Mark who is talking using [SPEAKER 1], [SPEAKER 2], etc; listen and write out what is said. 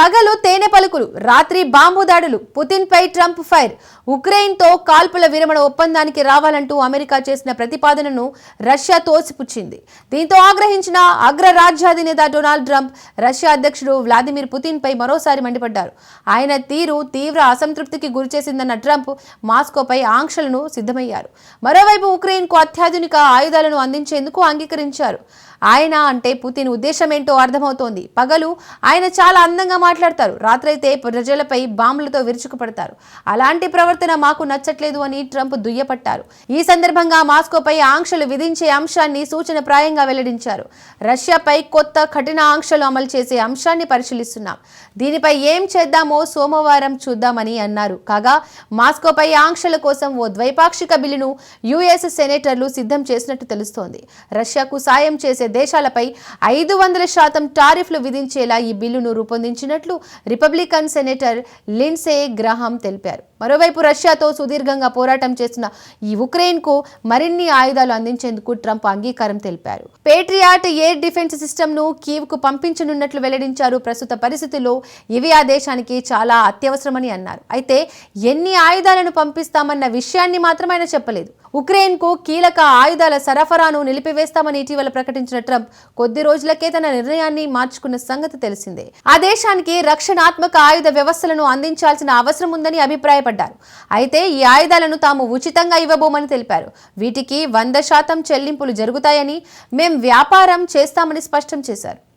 [SPEAKER 1] పగలు తేనె పలుకులు రాత్రి బాంబు దాడులు పుతిన్పై ట్రంప్ ఫైర్. ఉక్రెయిన్తో కాల్పుల విరమణ ఒప్పందానికి రావాలంటూ అమెరికా చేసిన ప్రతిపాదనను రష్యా తోసిపుచ్చింది. దీంతో ఆగ్రహించిన అగ్ర రాజ్యాధినేత డొనాల్డ్ ట్రంప్ రష్యా అధ్యక్షుడు వ్లాదిమిర్ పుతిన్పై మరోసారి మండిపడ్డారు. ఆయన తీరు తీవ్ర అసంతృప్తికి గురిచేసిందన్న ట్రంప్ మాస్కోపై ఆంక్షలను సిద్ధమయ్యారు. మరోవైపు ఉక్రెయిన్కు అత్యాధునిక ఆయుధాలను అందించేందుకు అంగీకరించారు. ఆయన అంటే పుతిన్ ఉద్దేశం ఏంటో అర్థమవుతోంది. పగలు ఆయన చాలా అందంగా మాట్లాడతారు. రాత్రైతే ప్రజలపై బాంబులతో విరుచుకుపడతారు. అలాంటి ప్రవర్తన మాకు నచ్చట్లేదు అని ట్రంప్ దుయ్యపట్టారు. ఈ సందర్భంగా మాస్కోపై ఆంక్షలు విధించే అంశాన్ని సూచన ప్రాయంగా వెల్లడించారు. రష్యాపై కొత్త కఠిన ఆంక్షలు అమలు చేసే అంశాన్ని పరిశీలిస్తున్నాం. దీనిపై ఏం చేద్దామో సోమవారం చూద్దామని అన్నారు. కాగా మాస్కోపై ఆంక్షల కోసం ఓ ద్వైపాక్షిక బిల్లును యుఎస్ సెనేటర్లు సిద్ధం చేసినట్టు తెలుస్తోంది. రష్యాకు సాయం చేసే దేశాలపై ఐదు వందల శాతం టారిఫ్లు విధించేలా ఈ బిల్లును చేస్తున్నట్లు రిపబ్లికన్ సెనేటర్ లిన్సే గ్రహాం తెలిపారు. మరోవైపు రష్యాతో సుదీర్ఘంగా పోరాటం చేస్తున్న ఈ ఉక్రెయిన్కు మరిన్ని ఆయుధాలు అందించేందుకు ట్రంప్ అంగీకారం తెలిపారు. పేట్రియాట్ ఎయిర్ డిఫెన్స్ సిస్టమ్ను కీవ్కు పంపించనున్నట్లు వెల్లడించారు. ప్రస్తుత పరిస్థితుల్లో ఇవి ఆ దేశానికి చాలా అత్యవసరమని అన్నారు. అయితే ఎన్ని ఆయుధాలను పంపిస్తామన్న విషయాన్ని మాత్రం ఆయన చెప్పలేదు. ఉక్రెయిన్కు కీలక ఆయుధాల సరఫరాను నిలిపివేస్తామని ఇటీవల ప్రకటించిన ట్రంప్ కొద్ది రోజులకే తన నిర్ణయాన్ని మార్చుకున్న సంగతి తెలిసిందే. ఆ దేశాన్ని దేశానికి రక్షణాత్మక ఆయుధ వ్యవస్థలను అందించాల్సిన అవసరం ఉందని అభిప్రాయపడ్డారు. అయితే ఈ ఆయుధాలను తాము ఉచితంగా ఇవ్వబోమని తెలిపారు. వీటికి వంద శాతం చెల్లింపులు జరుగుతాయని మేం వ్యాపారం చేస్తామని స్పష్టం చేశారు.